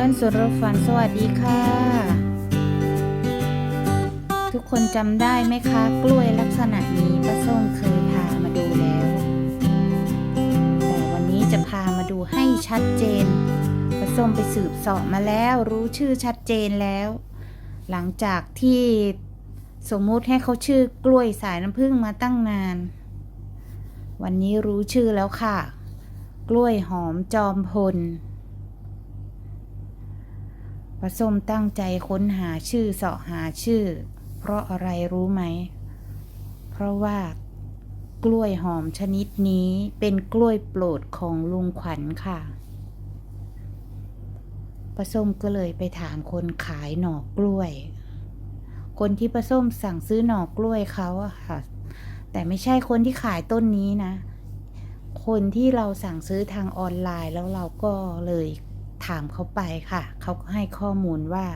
บ้านสวนรถฝันสวัสดีค่ะ ทุกคนจำได้ไหมคะ กล้วยลักษณะนี้ป้าส้มเคยพามาดูแล้ว แต่วันนี้จะพามาดูให้ชัดเจนป้าส้มไปสืบเสอบมาแล้วรู้ชื่อชัดเจนแล้ว หลังจากที่สมมุติให้เขาชื่อกล้วยสายน้ำผึ้งมาตั้งนาน วันนี้รู้ชื่อแล้วค่ะ กล้วยหอมจอมพล ปลาส้มตั้งใจค้นหาชื่อเสาะหาชื่อ เพราะอะไรรู้ไหม เพราะว่ากล้วยหอมชนิดนี้เป็นกล้วยโปรดของลุงขวัญค่ะปลาส้มก็เลยไปถามคนขายหน่อกล้วย คนที่ปลาส้มสั่งซื้อหน่อกล้วยเขาอะค่ะ แต่ไม่ใช่คนที่ขายต้นนี้นะ คนที่เราสั่งซื้อทางออนไลน์แล้วเราก็เลย ถามเขาไปค่ะ เขาก็ให้ข้อมูลว่า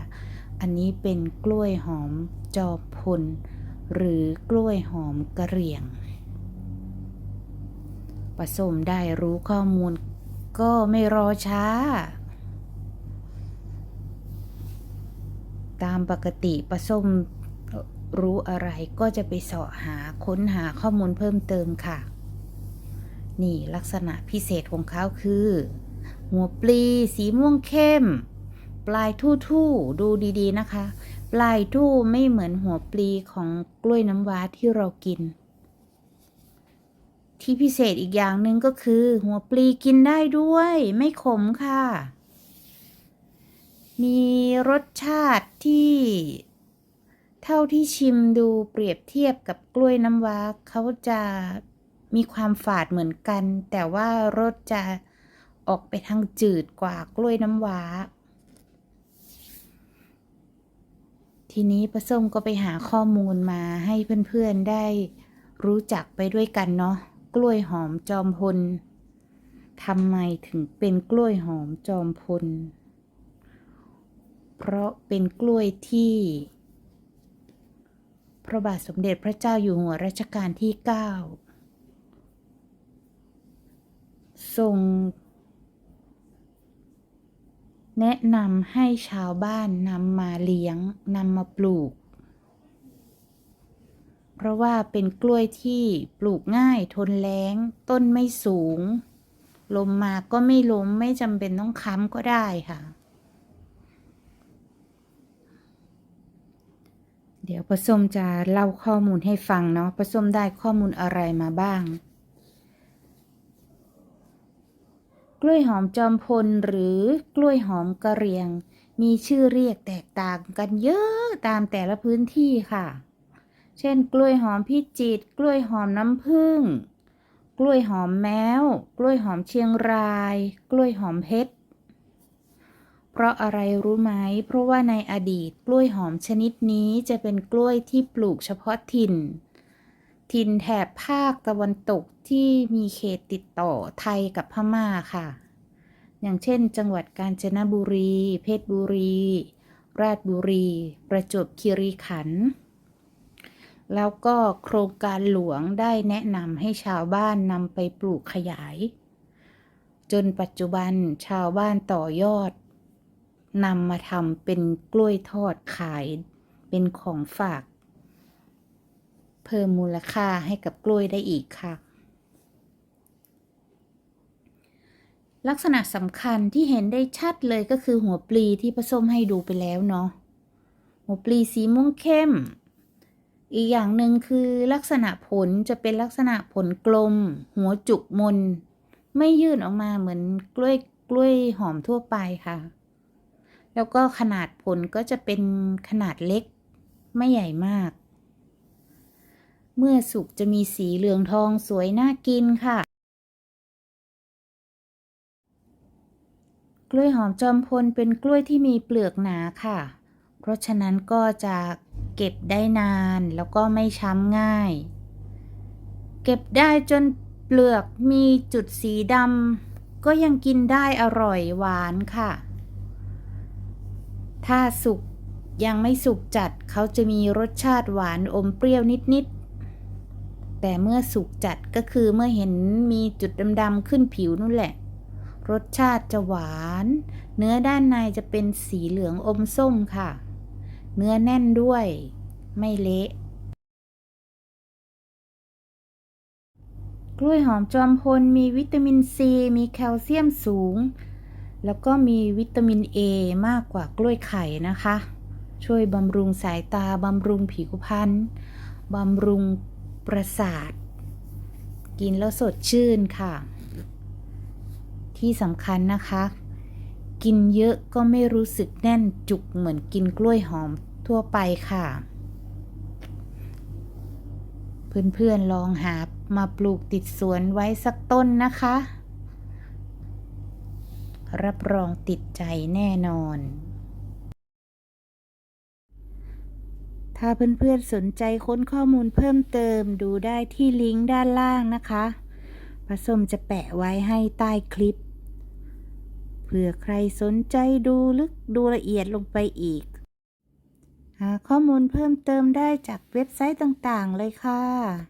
อันนี้เป็นกล้วยหอมจอมพล หรือกล้วยหอมกระเหรี่ยงผสมได้รู้ข้อมูลก็ไม่รอช้า ตามปกติผสมรู้อะไรก็จะไปเสาะหาค้นหาข้อมูลเพิ่มเติมค่ะ นี่ลักษณะพิเศษของเขาคือ หัวปลี สีม่วงเข้ม ปลายทู่ๆดูดีๆนะคะ ปลายทู่ไม่เหมือนหัวปลีของกล้วยน้ำว้าที่เรากิน ที่พิเศษอีกอย่างหนึ่งก็คือ หัวปลีกินได้ด้วย ไม่ขมค่ะ มีรสชาติที่เท่าที่ชิมดูเปรียบเทียบกับกล้วยน้ำว้าเขาจะมีความฝาดเหมือนกัน แต่ว่ารสจะ ออกไปทางจืดกว่ากล้วยน้ำว้า ทีนี้ป้าส้มก็ไปหาข้อมูลมาให้เพื่อนๆได้รู้จักไปด้วยกันเนาะกล้วยหอมจอมพลทำไมถึงเป็นกล้วยหอมจอมพล เพราะเป็นกล้วยที่พระบาทสมเด็จพระเจ้าอยู่หัวรัชกาลที่ 9 ทรง แนะนำให้ชาวบ้านนำมาเลี้ยงนำมาปลูก เพราะว่าเป็นกล้วยที่ปลูกง่ายทนแล้ง ต้นไม่สูง ลมมาก็ไม่ล้มไม่จำเป็นต้องค้ำก็ได้ค่ะ เดี๋ยวผสมจะเล่าข้อมูลให้ฟังเนาะผสมได้ข้อมูลอะไรมาบ้าง ก ล้วยหอมจอมพลหรือกล้วยหอมกระเรียง มีชื่อเรียกแตกต่างกันเยอะตามแต่ละพื้นที่ค่ะ เช่น กล้วยหอมพิจิตรกล้วยหอมน้ำผึ้งกล้วยหอมแมว กล้วยหอมเชียงราย กล้วยหอมเพชร เพราะอะไรรู้ไหม เพราะว่าในอดีตกล้วยหอมชนิดนี้จะเป็นกล้วยที่ปลูกเฉพาะถิ่น ถิ่นแถบภาคตะวันตกที่มีเขตติดต่อไทยกับพม่าค่ะ อย่างเช่น จังหวัดกาญจนบุรี เพชรบุรี ราชบุรี ประจวบคีรีขันธ์แล้วก็โครงการหลวงได้แนะนำให้ชาวบ้านนำไปปลูกขยาย จนปัจจุบันชาวบ้านต่อยอดนำมาทำเป็นกล้วยทอดขายเป็นของฝาก เพิ่มมูลค่าให้กับกล้วยได้อีกค่ะ ลักษณะสำคัญที่เห็นได้ชัดเลยก็คือหัวปลีที่ผสมให้ดูไปแล้วเนาะหัวปลีสีม่วงเข้ม อีกอย่างหนึ่งคือลักษณะผลจะเป็นลักษณะผลกลม หัวจุกมน ไม่ยื่นออกมาเหมือนกล้วยกล้วยหอมทั่วไปค่ะ แล้วก็ขนาดผลก็จะเป็นขนาดเล็กไม่ใหญ่มาก เมื่อสุกจะมีสีเหลืองทองสวยน่ากินค่ะ กล้วยหอมจอมพลเป็นกล้วยที่มีเปลือกหนาค่ะ เพราะฉะนั้นก็จะเก็บได้นานแล้วก็ไม่ช้ำง่าย เก็บได้จนเปลือกมีจุดสีดำก็ยังกินได้อร่อยหวานค่ะ ถ้าสุกยังไม่สุกจัดเขาจะมีรสชาติหวานอมเปรี้ยวนิดๆ แต่เมื่อสุกจัดก็คือเมื่อเห็นมีจุดดำๆขึ้นผิวนู่นแหละรรสชาติจะหวาน เนื้อด้านในจะเป็นสีเหลืองอมส้มค่ะ เนื้อแน่นด้วย ไม่เละ กล้วยหอมจอมพลมีวิตามินซี มีแคลเซียมสูง แล้วก็มีวิตามินเอมากกว่ากล้วยไข่นะคะ ช่วยบำรุงสายตา บำรุงผิวพรรณบำรุง ประสาท กินแล้วสดชื่นค่ะ ที่สำคัญนะคะ กินเยอะก็ไม่รู้สึกแน่นจุกเหมือนกินกล้วยหอมทั่วไปค่ะ เพื่อนๆลองหามาปลูกติดสวนไว้สักต้นนะคะ รับรองติดใจแน่นอน ถ้าเพื่อนๆสนใจค้นข้อมูลเพิ่มเติมดูได้ที่ลิงก์ด้านล่างนะคะผสมจะแปะไว้ให้ใต้คลิป เผื่อใครสนใจดูลึกดูละเอียดลงไปอีก หาข้อมูลเพิ่มเติมได้จากเว็บไซต์ต่างๆเลยค่ะ